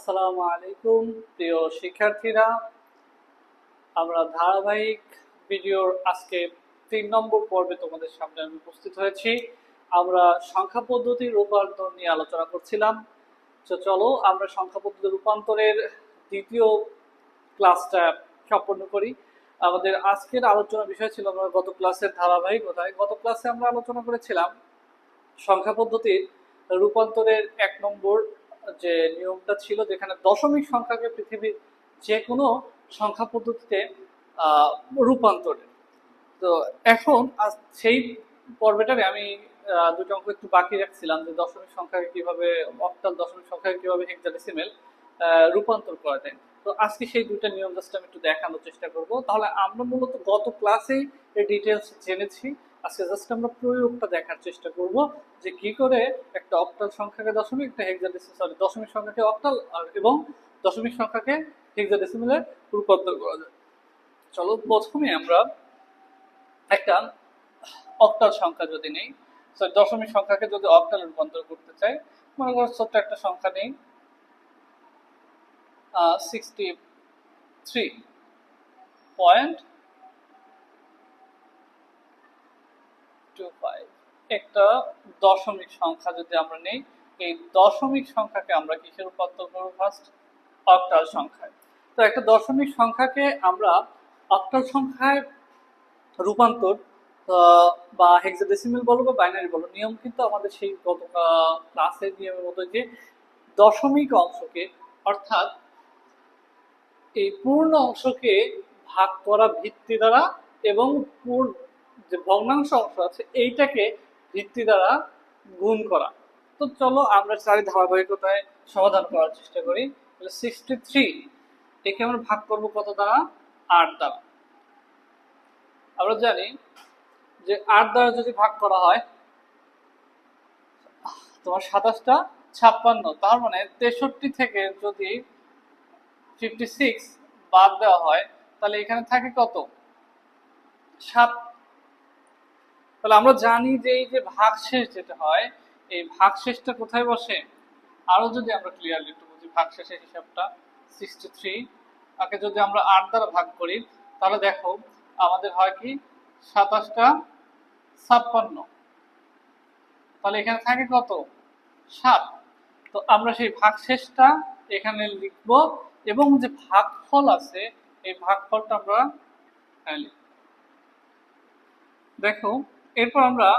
আসসালামু আলাইকুম, প্রিয় শিক্ষার্থীরা। আমরা ধারাবাহিক ভিডিওর আজকে তিন নম্বর পর্বে তোমাদের সামনে আমি উপস্থিত হয়েছি। আমরা সংখ্যা পদ্ধতি রূপান্তর নিয়ে আলোচনা করছিলাম। তো চলো, আমরা সংখ্যা পদ্ধতি রূপান্তরের দ্বিতীয় ক্লাসটা সম্পন্ন করি। আমাদের আজকের আলোচনা বিষয় ছিল আমরা গত ক্লাসের ধারাবাহিক ধারাবাহিকতায় গত ক্লাসে আমরা আলোচনা করেছিলাম সংখ্যা পদ্ধতির রূপান্তরের এক নম্বর যে নিয়মটা ছিল যেখানে দশমিক সংখ্যাকে পৃথিবীর যে কোনো সংখ্যা পদ্ধতিতে রূপান্তরে। তো এখন সেই পর্বটারে আমি দুটো অঙ্ক একটু বাকি রাখছিলাম যে দশমিক সংখ্যাকে কীভাবে, অক্টাল দশমিক সংখ্যাকে কীভাবে হেক্সাডেসিমেল রূপান্তর করা যায়। তো আজকে সেই দুইটা নিয়ম জাস্ট আমি একটু দেখানোর চেষ্টা করব। তাহলে আমরা মূলত গত ক্লাসেই এই ডিটেলস জেনেছি। আজকে জাস্ট আমরা প্রয়োগটা দেখার চেষ্টা করব যে কি করে একটা অক্টাল সংখ্যাকে দশমিক একটা হেক্সাডেসিমেল সরি দশমিক সংখ্যাকে অক্টাল আর- এবং দশমিক সংখ্যাকে হেক্সাডেসিমেলে রূপান্তর করা যায়। চলো প্রথমে আমরা একটা অক্টাল সংখ্যা যদি নেই সরি দশমিক সংখ্যাকে যদি অক্টাল রূপান্তর করতে চাই, মনে করো ছোট্ট একটা সংখ্যা নেই সিক্সটি থ্রি পয়েন্ট টু একটা দশমিক সংখ্যা যদি আমরা নেই, এই দশমিক সংখ্যাকে আমরা কিসে রূপান্তর করব ফার্স্ট অক্টাল সংখ্যায়। তো একটা দশমিক সংখ্যাকে আমরা অক্টাল সংখ্যায় রূপান্তর বা হেক্সাডেসিমেল বলো বা বাইনারি বলো, নিয়ম কিন্তু আমাদের সেই গত ক্লাসের নিয়মের মতো যে দশমিক অংশকে, অর্থাৎ এই পূর্ণ অংশকে ভাগ করা ভিত্তি দ্বারা এবং পূর্ণ যে ভগ্নাংশ অংশ আছে, এইটাকে ভিত্তি দ্বারা গুণ করা। তো চলো আমরা চারি ধারাবাহিকতায় সমাধান করার চেষ্টা করি। তাহলে সিক্সটি থ্রি একে আমরা ভাগ করব কত দ্বারা? আট দ্বারা। আমরা জানি যে আট দ্বারা যদি ভাগ করা হয়, তোমার সাতাশটা ছাপ্পান্ন, তার মানে তেষট্টি থেকে যদি ফিফটি সিক্স বাদ দেওয়া হয়, তাহলে এখানে থাকে কত? সাত তাহলে আমরা জানি যে এই যে ভাগশেষ যেটা হয়, এই ভাগশেষটা কোথায় বসে? আরও যদি আমরা ক্লিয়ারলি একটু বুঝি, ভাগশেষের হিসাবটা সিক্সটি থ্রি তাকে যদি আমরা আট দ্বারা ভাগ করি, তাহলে দেখো, আমাদের হয় কি? সাতাশটা ছাপ্পান্ন। তাহলে এখানে থাকে কত? সাত। তো আমরা সেই ভাগশেষটা এখানে লিখব, এবং যে ভাগফল আছে, এই ভাগফলটা আমরা। দেখো এরপর আমরা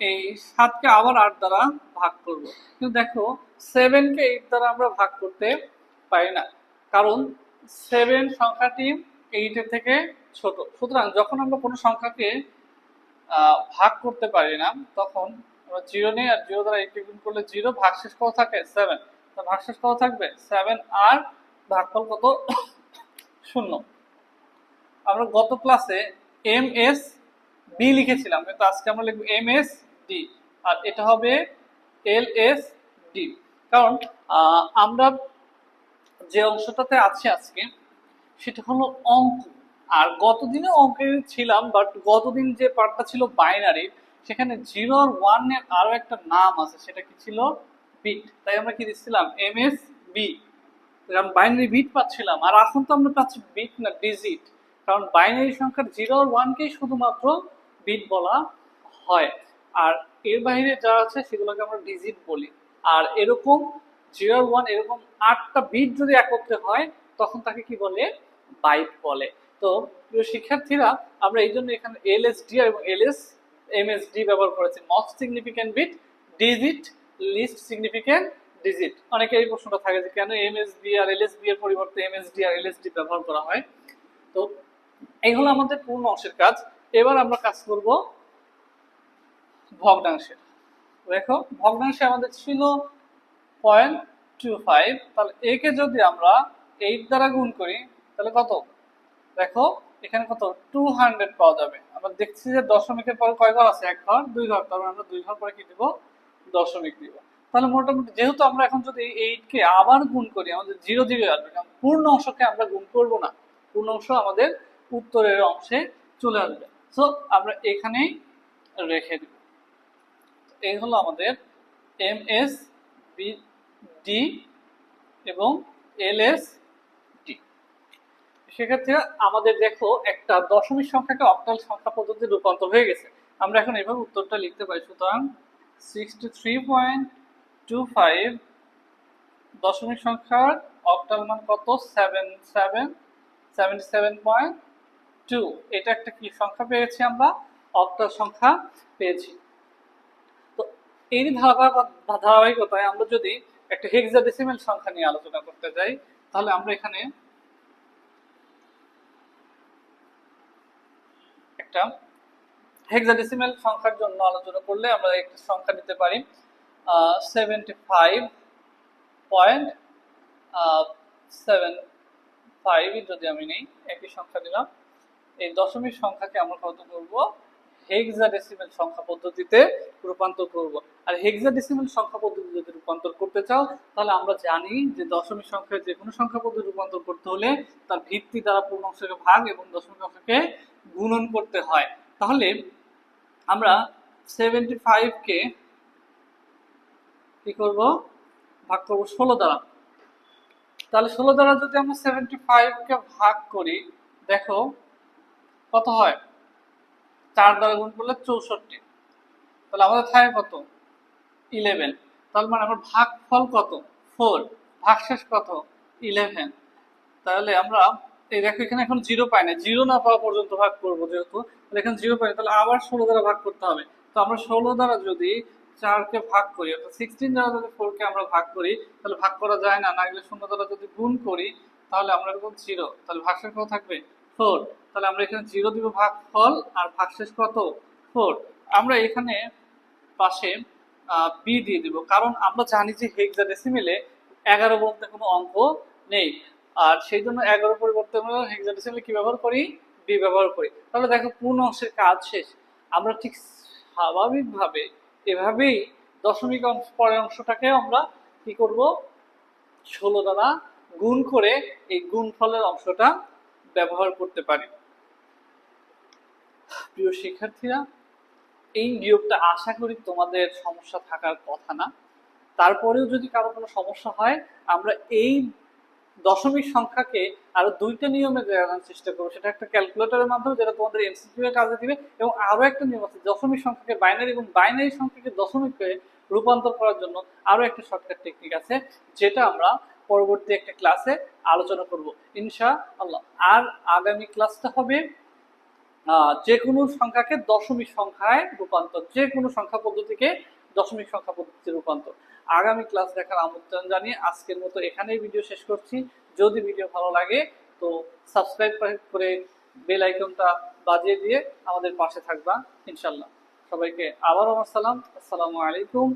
এই সাতকে আবার আট দ্বারা ভাগ করব। কিন্তু দেখো সেভেনকে এইট দ্বারা আমরা ভাগ করতে পারি না। কারণ সেভেন সংখ্যাটি এইটের থেকে ছোট। সুতরাং যখন আমরা কোনো সংখ্যাকে ভাগ করতে পারি না, তখন আমরা জিরো নেই আর জিরো দ্বারা এইটকে গুণ করলে জিরো ভাগশেষ কত থাকে? সেভেন তো ভাগশেষ কত থাকবে? সেভেন আর ভাগফল কত? শূন্য। আমরা গত ক্লাসে এম এস বি লিখেছিলাম, কিন্তু আজকে আমরা লিখব এম এস ডি। আর এটা হবে এল এস ডি। কারণ আমরা যে অংশটাতে আছি আজকে, সেটা হলো অঙ্ক। আর গতদিনে অঙ্কে ছিলাম, বাট গতদিন যে পার্টটা ছিল বাইনারি, সেখানে জিরো আর ওয়ানের আরও একটা নাম আছে, সেটা কি ছিল? বিট। তাই আমরা কি দিচ্ছিলাম? M S B. Binary bit পাচ্ছিলাম, আর এখন তো আমরা পাচ্ছি বিট না ডিজিট। কারণ বাইনারি সংখ্যার জিরো আর ওয়ানকেই শুধুমাত্র বিট বলা হয়। আর এর বাইরে যা আছে সেগুলোকে আমরা ডিজিট বলি। আর এরকম জিরো ওয়ান, এরকম আটটা বিট যদি একত্রে হয়, তখন তাকে কি বলে? বাইট বলে। তো প্রিয় শিক্ষার্থীরা, আমরা এই জন্য এখানে এল এস ডি এবং L S M S D ব্যবহার করেছি। Most significant bit digit least significant digit অনেকে এই প্রশ্নটা থাকে যে কেন এম এস বি আর এল এস বি এর পরিবর্তে এম এস ডি আর এল এস ডি ব্যবহার করা হয়? তো এই হলো আমাদের পূর্ণ অংশের কাজ। এবার আমরা কাজ করব ভগ্নাংশের। দেখো, ভগ্নাংশে আমাদের ছিল পয়েন্ট টু ফাইভ তাহলে একে যদি আমরা এইট দ্বারা গুণ করি, তাহলে কত? দেখো, এখানে কত? টু হান্ড্রেড পাওয়া যাবে। আমরা দেখছি যে দশমিকের পরে কয় ঘর আছে? এক ঘর, দুই ঘর। তাহলে আমরা দুই ঘর পরে কি দিব? দশমিক দিব। তাহলে মোটামুটি যেহেতু আমরা এখন যদি এইট কে আবার গুণ করি, আমাদের জিরো জিরো আসবে। কারণ পূর্ণ অংশকে আমরা গুণ করব না। পূর্ণ অংশ আমাদের উত্তরের অংশে চলে আসবে। সো আমরা এখানেই রেখে দিব। এই হলো আমাদের এম এস বি ডি এবং এল এস ডি সেক্ষেত্রে আমাদের দেখো একটা দশমিক সংখ্যাকে অক্টাল সংখ্যা পদ্ধতি রূপান্তর হয়ে গেছে। আমরা এখন এভাবে উত্তরটা লিখতে পারি। সুতরাং sixty three point two five দশমিক সংখ্যার অক্টাল মান কত? Seven seven seventy seven point two, এটা একটা কি সংখ্যা পেয়েছি আমরা? অক্টাল সংখ্যা পেয়েছি। তো এই ধারাবাহিক ধারাবাহিকতায় আমরা যদি একটা হেক্সাডেসিমেল সংখ্যা নিয়ে আলোচনা করতে যাই, তাহলে আমরা এখানে একটা হেক্সাডেসিমেল সংখ্যার জন্য আলোচনা করলে আমরা একটা সংখ্যা নিতে পারি seventy five point seven five যদি আমি নেই, একই সংখ্যা নিলাম এই দশমিক সংখ্যাকে আমরা কত করব? হেক্সাডেসিমেল সংখ্যা পদ্ধতিতে রূপান্তর করব। আর হেক্সাডেসিমেল সংখ্যা পদ্ধতি যদি রূপান্তর করতে চাও, তাহলে আমরা জানি যে দশমিক সংখ্যায় যে কোনো সংখ্যা পদ্ধতি রূপান্তর করতে হলে তার ভিত্তি দ্বারা পূর্ণ অংশকে ভাগ এবং দশমিক অংশকে গুণন করতে হয়। তাহলে আমরা সেভেন্টি ফাইভকে কি করব? ভাগ করব ষোলো দ্বারা। তাহলে ষোলো দ্বারা যদি আমরা সেভেন্টি ফাইভকে ভাগ করি, দেখো কত হয়? চার দ্বারা গুণ করলে চৌষট্টি। তাহলে আমাদের থাকে কত? ইলেভেন তাহলে মানে আমার ভাগ ফল কত? ফোর ভাগ ভাগশেষ কত? ইলেভেন তাহলে আমরা এই দেখো এখানে এখন জিরো পাই না। জিরো না পাওয়া পর্যন্ত ভাগ করব যেহেতু। তাহলে এখানে জিরো পাই না, তাহলে আবার ষোলো দ্বারা ভাগ করতে হবে। তো আমরা ষোলো দ্বারা যদি চারকে ভাগ করি অর্থাৎ সিক্সটিন দ্বারা যদি ফোরকে আমরা ভাগ করি তাহলে ভাগ করা যায় না। না গেলে শূন্য দ্বারা যদি গুণ করি তাহলে আমরা এরকম জিরো তাহলে ভাগশেষ কত থাকবে? ফোর। তাহলে আমরা এখানে জিরো দিব ভাগ ফল আর ভাগশেষ কত? ফোর। আমরা এখানে পাশে বি দিয়ে দিব। কারণ আমরা জানি যে হেক্সাডেসিমেলে এগারো বলতে কোনো অঙ্ক নেই। আর সেই জন্য এগারো পরিবর্তে আমরা হেক্সাডেসিমেলে কি ব্যবহার করি? বি ব্যবহার করি। তাহলে দেখো, পূর্ণ অংশের কাজ শেষ। আমরা ঠিক স্বাভাবিকভাবে এভাবেই দশমিক অংশ পরের অংশটাকে আমরা কি করব? ষোলো দ্বারা গুণ করে এই গুণফলের অংশটা ব্যবহার করতে পারি। প্রিয় শিক্ষার্থীরা, এই নিয়োগটা আশা করি তোমাদের সমস্যা থাকার কথা না। তারপরেও যদি কারও কোনো সমস্যা হয়, আমরা এই দশমিক সংখ্যাকে আরও দুইটা নিয়মে দেখানোর চেষ্টা করব। সেটা একটা ক্যালকুলেটরের মাধ্যমে যেটা তোমাদের এমসিকিউ এর কাজে দিবে এবং আরও একটা নিয়ম আছে, দশমিক সংখ্যাকে বাইনারি এবং বাইনারি সংখ্যাকে দশমিকে রূপান্তর করার জন্য আরও একটা শর্টকাট টেকনিক আছে, যেটা আমরা পরবর্তী একটা ক্লাসে আলোচনা করব ইনশা আল্লাহ আর আগামী ক্লাসটা হবে যে কোনো সংখ্যাকে দশমিক সংখ্যায় রূপান্তর যে কোনো সংখ্যা পদ্ধতিকে দশমিক সংখ্যা পদ্ধতিতে রূপান্তর। আগামী ক্লাস দেখার আমন্ত্রণ জানিয়ে আজকের মতো এখানেই ভিডিও শেষ করছি। যদি ভিডিও ভালো লাগে, তো সাবস্ক্রাইব করে বেল আইকনটা বাজিয়ে দিয়ে আমাদের পাশে থাকবা ইনশাল্লাহ সবাইকে আবারও আমার সালাম, আসসালামু আলাইকুম।